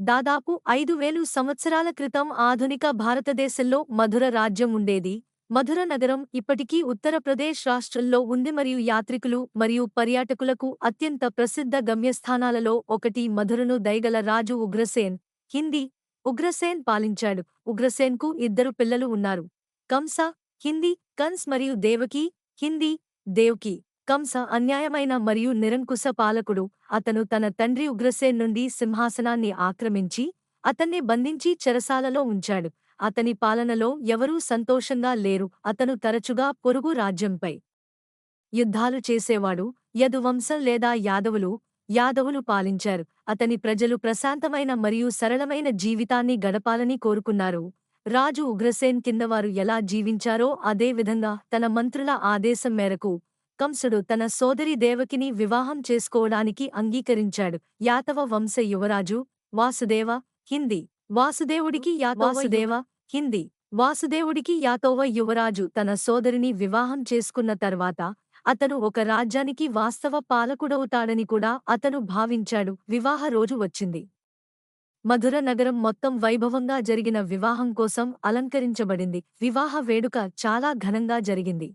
దాదాపు ఐదు వేలు సంవత్సరాల క్రితం ఆధునిక భారతదేశంలో మధుర రాజ్యం ఉండేది. మధుర నగరం ఇప్పటికీ ఉత్తరప్రదేశ్ రాష్ట్రంలో ఉంది మరియు యాత్రికులు మరియు పర్యాటకులకు అత్యంత ప్రసిద్ధ గమ్యస్థానాలలో ఒకటి మధురను దయగల రాజు ఉగ్రసేన్. హిందీ ఉగ్రసేన్ పాలించాడు. ఉగ్రసేన్కు ఇద్దరు పిల్లలు ఉన్నారు. కంస హిందీ కన్స్ మరియు దేవకి హిందీ దేవ్కి. కంస అన్యాయమైన మరియు నిరంకుశ పాలకుడు. అతను తన తండ్రి ఉగ్రసేన్ నుండి సింహాసనాన్ని ఆక్రమించి అతన్ని బంధించి చెరసాలలో ఉంచాడు. అతని పాలనలో ఎవరూ సంతోషంగా లేరు. అతను తరచుగా పొరుగు రాజ్యంపై యుద్ధాలు చేసేవాడు. యదువంశం లేదా యాదవులు యాదవులు పాలించారు. అతని ప్రజలు ప్రశాంతమైన మరియు సరళమైన జీవితాన్ని గడపాలని కోరుకున్నారు. రాజు ఉగ్రసేన్ కిందవారు ఎలా జీవించారో అదేవిధంగా తన మంత్రుల ఆదేశం మేరకు కంసుడు తన సోదరి దేవకిని వివాహం చేసుకోవడానికి అంగీకరించాడు. యాతవ వంశ యువరాజు వాసుదేవ హిందీ. వాసుదేవుడికి వాసుదేవ హిందీ. వాసుదేవుడికి యాతోవ యువరాజు తన సోదరిని వివాహం చేసుకున్న తర్వాత అతను ఒక రాజ్యానికి వాస్తవ పాలకుడవుతాడని కూడా అతను భావించాడు. వివాహ రోజు వచ్చింది. మధుర నగరం మొత్తం వైభవంగా జరిగిన వివాహం కోసం అలంకరించబడింది. వివాహ వేడుక చాలా ఘనంగా జరిగింది.